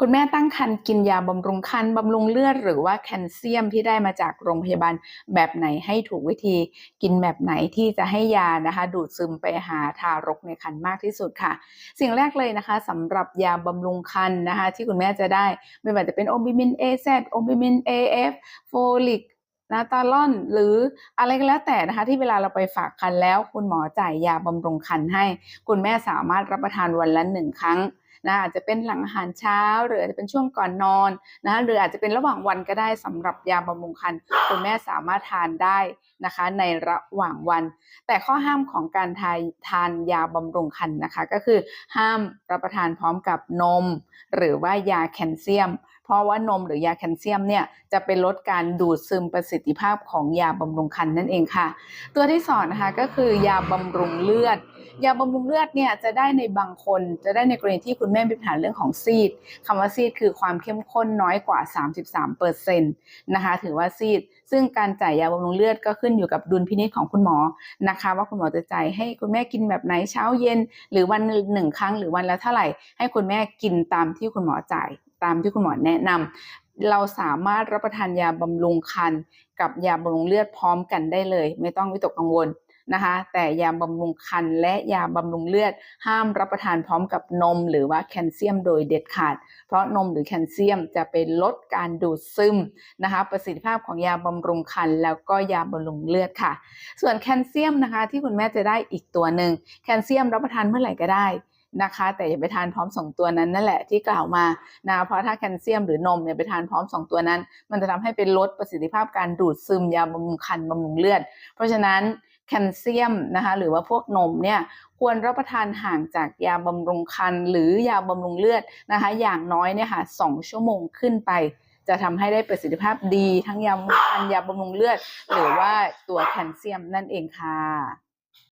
คุณแม่ตั้งครรภ์กินยาบำรุงครรภ์บำรุงเลือดหรือว่าแคลเซียมที่ได้มาจากโรงพยาบาลแบบไหนให้ถูกวิธี กินแบบไหนที่จะให้ยานะคะ ดูดซึมไปหาทารกในครรภ์มากที่สุดค่ะ สิ่งแรกเลยนะคะสำหรับยาบำรุงครรภ์นะคะ ที่คุณแม่จะได้ไม่ว่าจะเป็นโอมิมินเอแซดโอมิมินเอฟโฟลิก นาตาลอนหรืออะไรก็แล้วแต่นะคะ ที่เวลาเราไปฝากคันแล้ว คุณหมอจ่ายยาบำรุงคันให้ คุณแม่สามารถรับประทานวันละหนึ่งครั้งนะอาจจะเป็นหลังอาหารเช้า หรืออาจจะเป็นช่วงก่อนนอนนะคะหรืออาจจะเป็นระหว่างวันก็ได้สำหรับยาบำรุงคันคุณแม่สามารถทานได้นะคะ ในระหว่างวัน แต่ข้อห้ามของการทานทานยาบำรุงคันนะคะ ก็คือห้ามรับประทานพร้อมกับนม หรือว่ายาแคลเซียม เพราะว่านมหรือยาแคลเซียมเนี่ยจะเป็นลดการดูดซึมประสิทธิภาพของยาบำรุงครรภ์นั่นเองค่ะ ตัวที่สองนะคะก็คือยาบำรุงเลือด ยาบำรุงเลือดเนี่ยจะได้ในบางคนจะได้ในกรณีที่คุณแม่มีปัญหาเรื่องของซีดคำว่าซีดคือความเข้มข้นน้อยกว่า 33เปอร์เซ็นต์นะคะถือว่าซีด ซึ่งการจ่ายยาบำรุงเลือดก็ขึ้นอยู่กับดุลพินิจของคุณหมอนะคะ ว่าคุณหมอจะจ่ายให้คุณแม่กินแบบไหนเช้าเย็น หรือวันหนึ่งครั้งหรือวันละเท่าไหร่ให้คุณแม่กินตามที่คุณหมอจ่าย ตามที่คุณหมอแนะนำเราสามารถรับประทานยาบำรุงครรภ์กับยาบำรุงเลือดพร้อมกันได้เลย ไม่ต้องวิตกกังวลนะคะแต่ยาบำรุงครรภ์และยาบำรุงเลือด ห้ามรับประทานพร้อมกับนม หรือว่าแคลเซียมโดยเด็ดขาด เพราะนมหรือแคลเซียมจะเป็นลดการดูดซึมนะคะประสิทธิภาพของยาบำรุงครรภ์แล้วก็ยาบำรุงเลือดค่ะ ส่วนแคลเซียมนะคะที่คุณแม่จะได้อีกตัวหนึ่งแคลเซียมรับประทานเมื่อไหร่ก็ได้ นะคะ แต่อย่าไปทานพร้อม 2 ตัวนั้นนั่นแหละที่กล่าวมานะเพราะถ้าแคลเซียมหรือนมเนี่ยไปทานพร้อม 2 ตัวนั้น มันจะทำให้เป็นลดประสิทธิภาพการดูดซึมยาบำรุงคันบำรุงเลือด เพราะฉะนั้นแคลเซียมนะคะหรือว่าพวกนมเนี่ยควรรับประทานห่างจากยาบำรุงคันหรือยาบำรุงเลือดนะคะอย่างน้อยเนี่ยค่ะสชั่วโมงขึ้นไป จะทำให้ได้ประสิทธิภาพดี ทั้งยาบำรุงคันยาบำรุงเลือด หรือว่าตัวแคลเซียมนั่นเองค่ะ